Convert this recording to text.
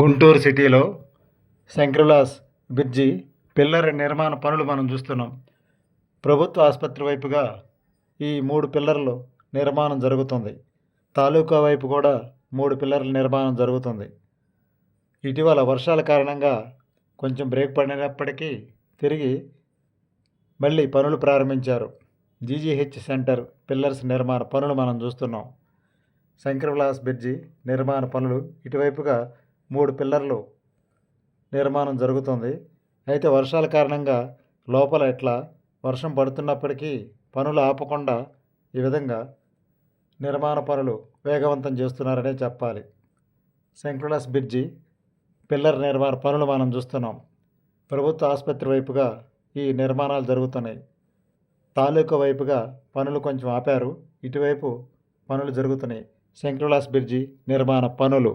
గుంటూరు సిటీలో శంకరులాస్ bridge pillar నిర్మాణ పనులు మనం చూస్తున్నాం. ప్రభుత్వ ఆసుపత్రి వైపుగా ఈ మూడు పిల్లర్లు నిర్మాణం జరుగుతుంది. తాలూకా వైపు కూడా మూడు పిల్లర్ల నిర్మాణం జరుగుతుంది. ఇటీవల వర్షాల కారణంగా కొంచెం బ్రేక్ పడినప్పటికీ తిరిగి మళ్ళీ పనులు ప్రారంభించారు. జీజీహెచ్ సెంటర్ పిల్లర్స్ నిర్మాణ పనులు మనం చూస్తున్నాం. శంకర్ విలాస్ బ్రిడ్జి నిర్మాణ పనులు ఇటువైపుగా మూడు పిల్లర్లు నిర్మాణం జరుగుతుంది. అయితే వర్షాల కారణంగా లోపల ఎట్లా వర్షం పడుతున్నప్పటికీ పనులు ఆపకుండా ఈ విధంగా నిర్మాణ పనులు వేగవంతం చేస్తున్నారనే చెప్పాలి. శంకర్లాస్ బ్రిడ్జి పిల్లర్ నిర్మాణ పనులు మనం చూస్తున్నాం. ప్రభుత్వ ఆసుపత్రి వైపుగా ఈ నిర్మాణాలు జరుగుతున్నాయి. తాలూకా వైపుగా పనులు కొంచెం ఆపారు. ఇటువైపు పనులు జరుగుతున్నాయి. శంకర్లాస్ బ్రిడ్జి నిర్మాణ పనులు.